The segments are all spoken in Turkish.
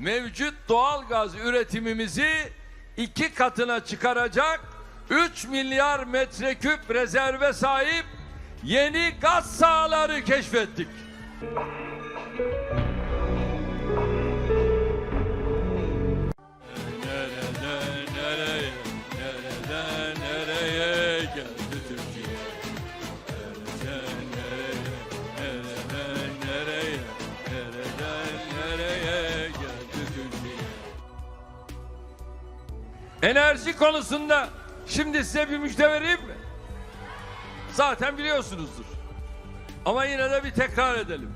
mevcut doğal gaz üretimimizi iki katına çıkaracak 3 milyar metreküp rezerve sahip yeni gaz sahaları keşfettik. Enerji konusunda şimdi size bir müjde vereyim mi? Zaten biliyorsunuzdur. Ama yine de bir tekrar edelim.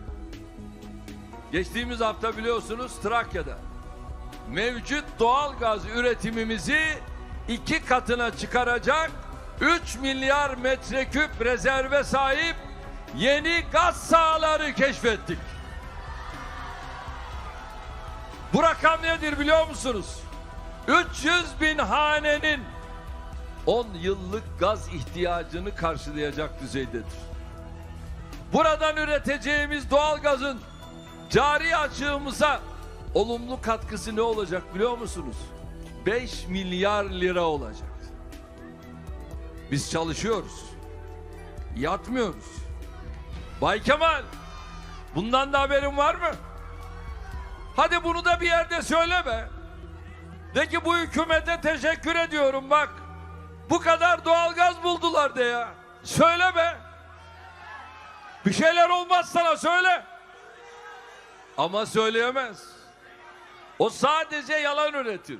Geçtiğimiz hafta biliyorsunuz Trakya'da mevcut doğal gaz üretimimizi iki katına çıkaracak 3 milyar metreküp rezerve sahip yeni gaz sahaları keşfettik. Bu rakam nedir biliyor musunuz? 300 bin hanenin 10 yıllık gaz ihtiyacını karşılayacak düzeydedir. Buradan üreteceğimiz doğal gazın cari açığımıza olumlu katkısı ne olacak biliyor musunuz? 5 milyar lira olacak. Biz çalışıyoruz. Yatmıyoruz. Bay Kemal, bundan da haberin var mı? Hadi bunu da bir yerde söyle be. De ki bu hükümete teşekkür ediyorum bak. Bu kadar doğalgaz buldular de ya. Söyle be. Bir şeyler olmaz sana söyle. Ama söyleyemez. O sadece yalan üretir.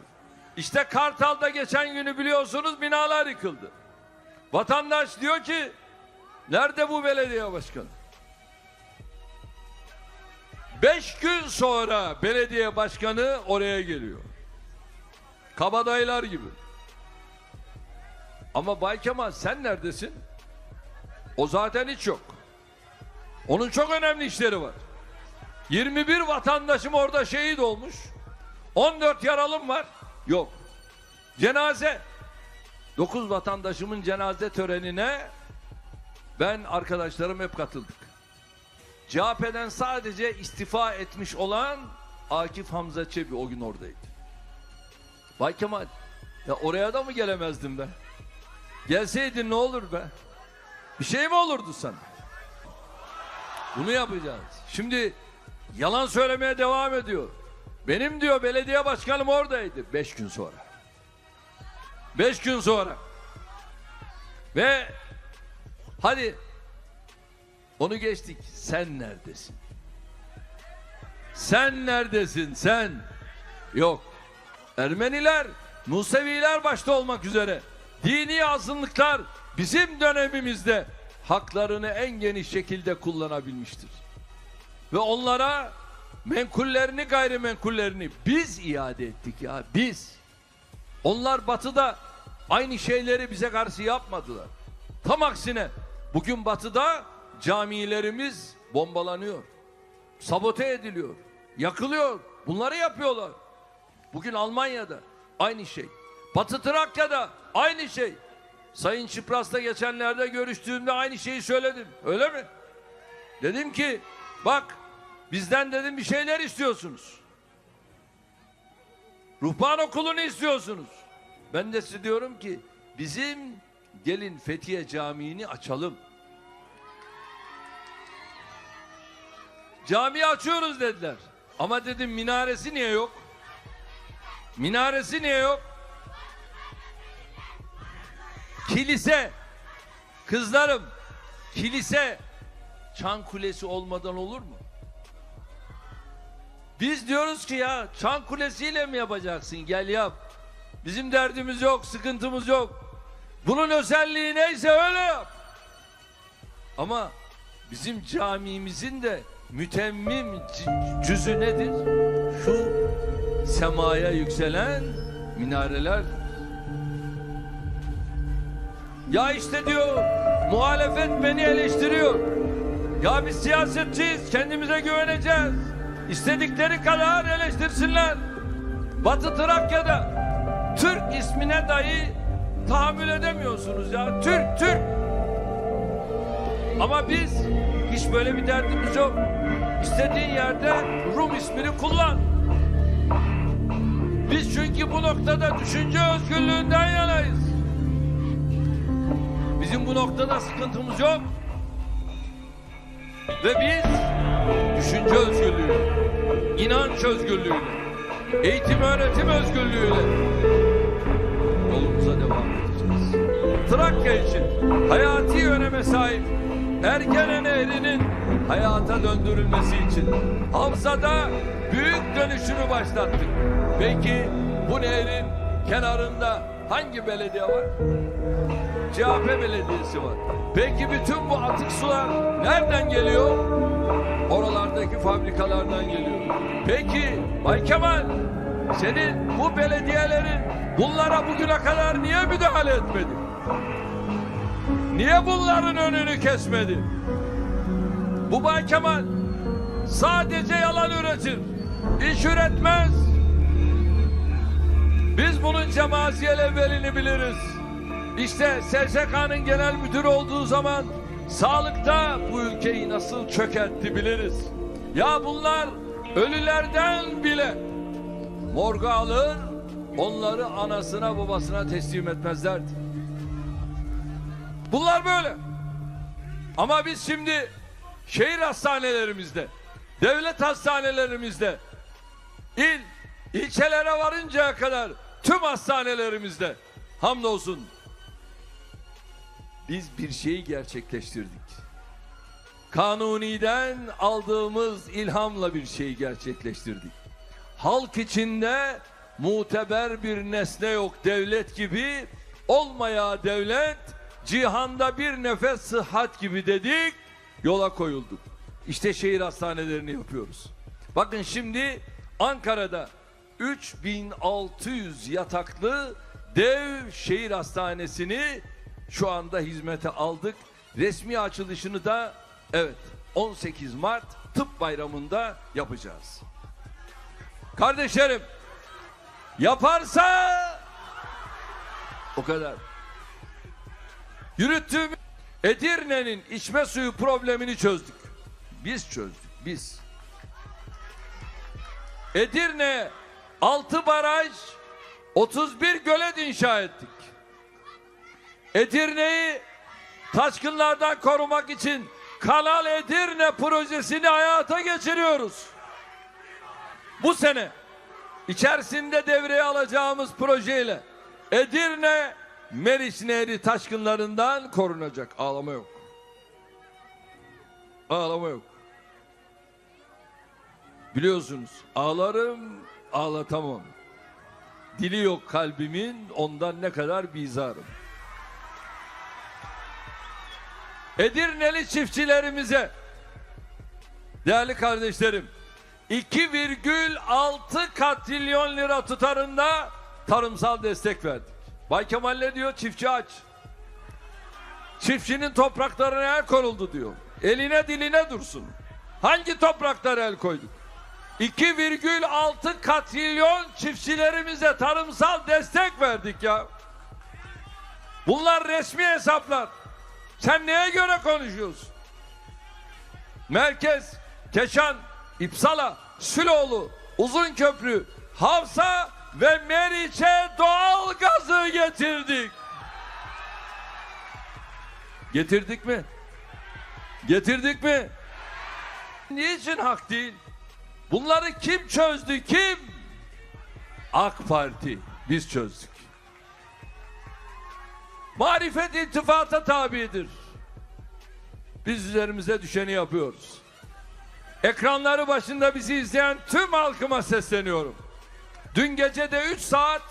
İşte Kartal'da geçen günü biliyorsunuz binalar yıkıldı. Vatandaş diyor ki nerede bu belediye başkanı? Beş gün sonra belediye başkanı oraya geliyor. Kabadayılar gibi. Ama Bay Kemal sen neredesin? O zaten hiç yok. Onun çok önemli işleri var. 21 vatandaşım orada şehit olmuş. 14 yaralım var. Yok. Cenaze. 9 vatandaşımın cenaze törenine ben arkadaşlarım hep katıldık. CHP'den sadece istifa etmiş olan Akif Hamza Çebi o gün oradaydı. Bay Kemal ya oraya da mı gelemezdin be? Gelseydin ne olur be? Bir şey mi olurdu sana? Bunu yapacağız. Şimdi yalan söylemeye devam ediyor. Benim diyor belediye başkanım oradaydı. Beş gün sonra. Beş gün sonra. Ve hadi onu geçtik. Sen neredesin? Sen neredesin sen? Yok. Ermeniler, Museviler başta olmak üzere dini azınlıklar bizim dönemimizde haklarını en geniş şekilde kullanabilmiştir. Ve onlara menkullerini gayrimenkullerini biz iade ettik ya biz. Onlar batıda aynı şeyleri bize karşı yapmadılar. Tam aksine bugün batıda camilerimiz bombalanıyor. Sabote ediliyor. Yakılıyor. Bunları yapıyorlar. Bugün Almanya'da aynı şey. Batı Trakya'da aynı şey. Sayın Çipras'la geçenlerde görüştüğümde aynı şeyi söyledim. Öyle mi? Dedim ki bak bizden dedim bir şeyler istiyorsunuz. Ruhban okulunu istiyorsunuz. Ben de size diyorum ki bizim gelin Fethiye Camii'ni açalım. Cami açıyoruz dediler. Ama dedim minaresi niye yok? Minaresi niye yok? Kilise. Kızlarım. Kilise. Çan kulesi olmadan olur mu? Biz diyoruz ki ya çan kulesiyle mi yapacaksın? Gel yap. Bizim derdimiz yok, sıkıntımız yok. Bunun özelliği neyse öyle yap. Ama bizim camimizin de mütemmim cüzü nedir? Şu semaya yükselen minareler. Ya işte diyor muhalefet beni eleştiriyor. Ya biz siyasetçiyiz kendimize güveneceğiz. İstedikleri kadar eleştirsinler. Batı Trakya'da Türk ismine dahi tahammül edemiyorsunuz ya. Türk, Türk. Ama biz hiç böyle bir derdimiz yok. İstediğin yerde Rum ismini kullan. Bu noktada düşünce özgürlüğünden yanayız. Bizim bu noktada sıkıntımız yok. Ve biz düşünce özgürlüğü, inanç özgürlüğüyle, eğitim öğretim özgürlüğüyle yolumuza devam edeceğiz. Trakya için hayati öneme sahip Ergene Nehri'nin hayata döndürülmesi için Havza'da büyük dönüşümü başlattık. Peki bu nehrin kenarında hangi belediye var? CHP belediyesi var. Peki bütün bu atık sular nereden geliyor? Oralardaki fabrikalardan geliyor. Peki Bay Kemal senin bu belediyelerin bunlara bugüne kadar niye müdahale etmedi? Niye bunların önünü kesmedi? Bu Bay Kemal sadece yalan üretir. İş üretmez. Biz bunun cemaziyel evvelini biliriz. İşte SSK'nın genel müdürü olduğu zaman sağlıkta bu ülkeyi nasıl çökertti biliriz. Ya bunlar ölülerden bile morga alır, onları anasına babasına teslim etmezlerdi. Bunlar böyle. Ama biz şimdi şehir hastanelerimizde, devlet hastanelerimizde, il, ilçelere varıncaya kadar tüm hastanelerimizde hamdolsun biz bir şeyi gerçekleştirdik. Kanuni'den aldığımız ilhamla bir şeyi gerçekleştirdik. Halk içinde muteber bir nesne yok devlet gibi olmaya devlet cihanda bir nefes sıhhat gibi dedik yola koyulduk. İşte şehir hastanelerini yapıyoruz. Bakın şimdi Ankara'da 3600 yataklı dev şehir hastanesini şu anda hizmete aldık. Resmi açılışını da evet 18 Mart Tıp Bayramı'nda yapacağız. Kardeşlerim yaparsa o kadar. Yürüttüğümüz Edirne'nin içme suyu problemini çözdük. Biz çözdük, biz. Edirne 6 baraj 31 gölet inşa ettik. Edirne'yi taşkınlardan korumak için Kanal Edirne projesini hayata geçiriyoruz. Bu sene içerisinde devreye alacağımız projeyle Edirne Meriç Nehri taşkınlarından korunacak. Ağlama yok. Ağlama yok. Biliyorsunuz ağlarım ağlatamam. Dili yok kalbimin ondan ne kadar bizarım. Edirneli çiftçilerimize değerli kardeşlerim 2,6 katrilyon lira tutarında tarımsal destek verdik. Bay Kemal ne diyor? Çiftçi aç. Çiftçinin topraklarına el konuldu diyor. Eline diline dursun. Hangi topraklara el koyduk? 2,6 katrilyon çiftçilerimize tarımsal destek verdik ya. Bunlar resmi hesaplar. Sen neye göre konuşuyorsun? Merkez, Keşan, İpsala, Süloğlu, Uzunköprü, Havsa ve Meriç'e doğal gazı getirdik. Getirdik mi? Getirdik mi? Niçin hak değil? Bunları kim çözdü? Kim? AK Parti. Biz çözdük. Marifet iltifata tabidir. Biz üzerimize düşeni yapıyoruz. Ekranları başında bizi izleyen tüm halkıma sesleniyorum. Dün gece de 3 saat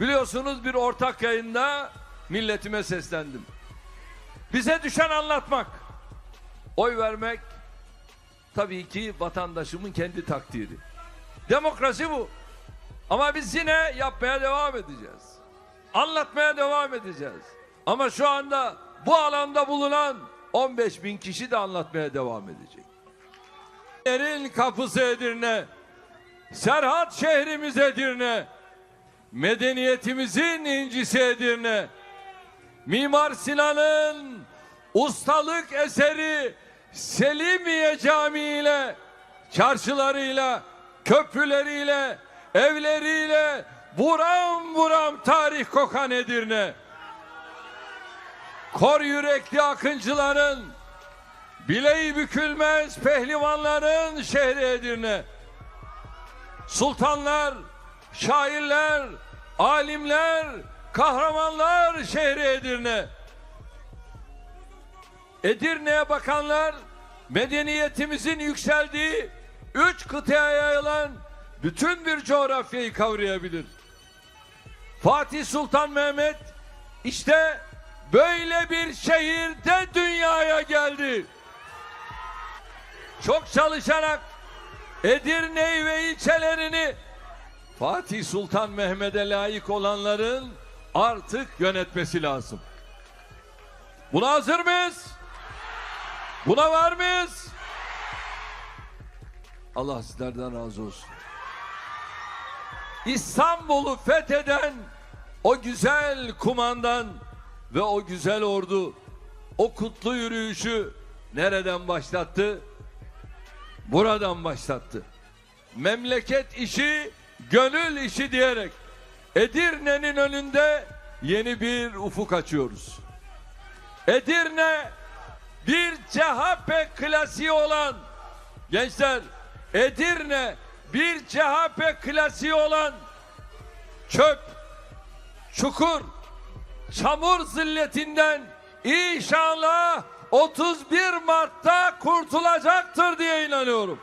biliyorsunuz bir ortak yayında milletime seslendim. Bize düşen anlatmak, oy vermek tabii ki vatandaşımın kendi takdiri. Demokrasi bu. Ama biz yine yapmaya devam edeceğiz. Anlatmaya devam edeceğiz. Ama şu anda bu alanda bulunan 15 bin kişi de anlatmaya devam edecek. Erin kapısı Edirne, Serhat şehrimiz Edirne, medeniyetimizin incisi Edirne, Mimar Sinan'ın ustalık eseri Selimiye Camii ile, çarşılarıyla, köprüleriyle, evleriyle, Buram buram tarih kokan Edirne. Kor yürekli akıncıların, bileği bükülmez pehlivanların şehri Edirne. Sultanlar, şairler, alimler, kahramanlar şehri Edirne. Edirne'ye bakanlar medeniyetimizin yükseldiği üç kıtaya yayılan bütün bir coğrafyayı kavrayabilir. Fatih Sultan Mehmet işte böyle bir şehirde dünyaya geldi. Çok çalışarak Edirne'yi ve ilçelerini Fatih Sultan Mehmet'e layık olanların artık yönetmesi lazım. Buna hazır mıyız? Buna var mıyız? Allah sizlerden razı olsun. İstanbul'u fetheden o güzel kumandan ve o güzel ordu o kutlu yürüyüşü nereden başlattı? Buradan başlattı. Memleket işi gönül işi diyerek Edirne'nin önünde yeni bir ufuk açıyoruz. Edirne bir CHP klasiği olan gençler Edirne bir CHP klasiği olan çöp, çukur, çamur zilletinden inşallah 31 Mart'ta kurtulacaktır diye inanıyorum.